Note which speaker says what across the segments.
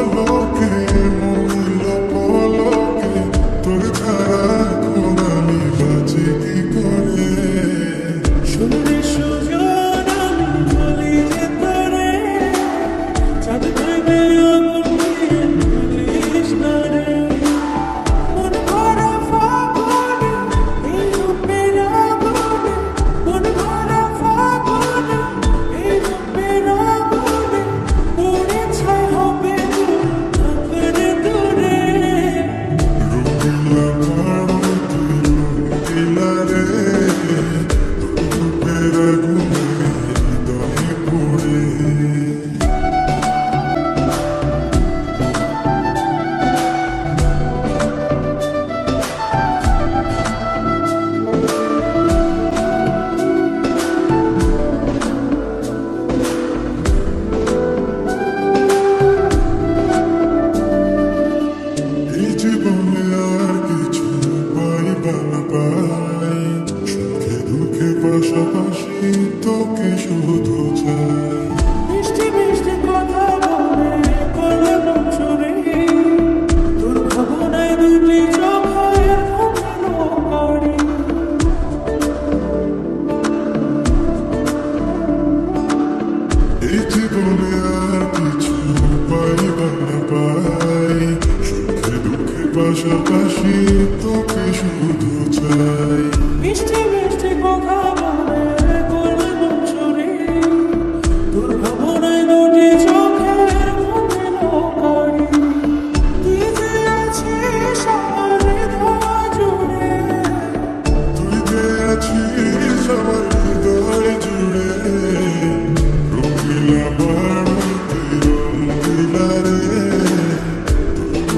Speaker 1: looking এই
Speaker 2: জীবনে আর কিছু পাই বা না পাই। সুখে দুঃখে পাশাপাশি তোকে শুধু চাই।
Speaker 1: মিষ্টি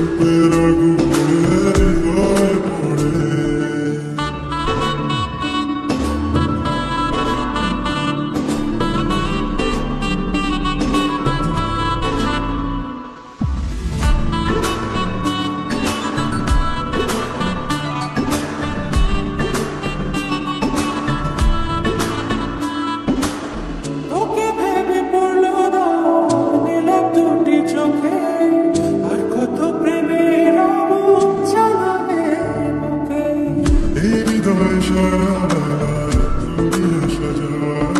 Speaker 2: better go. do.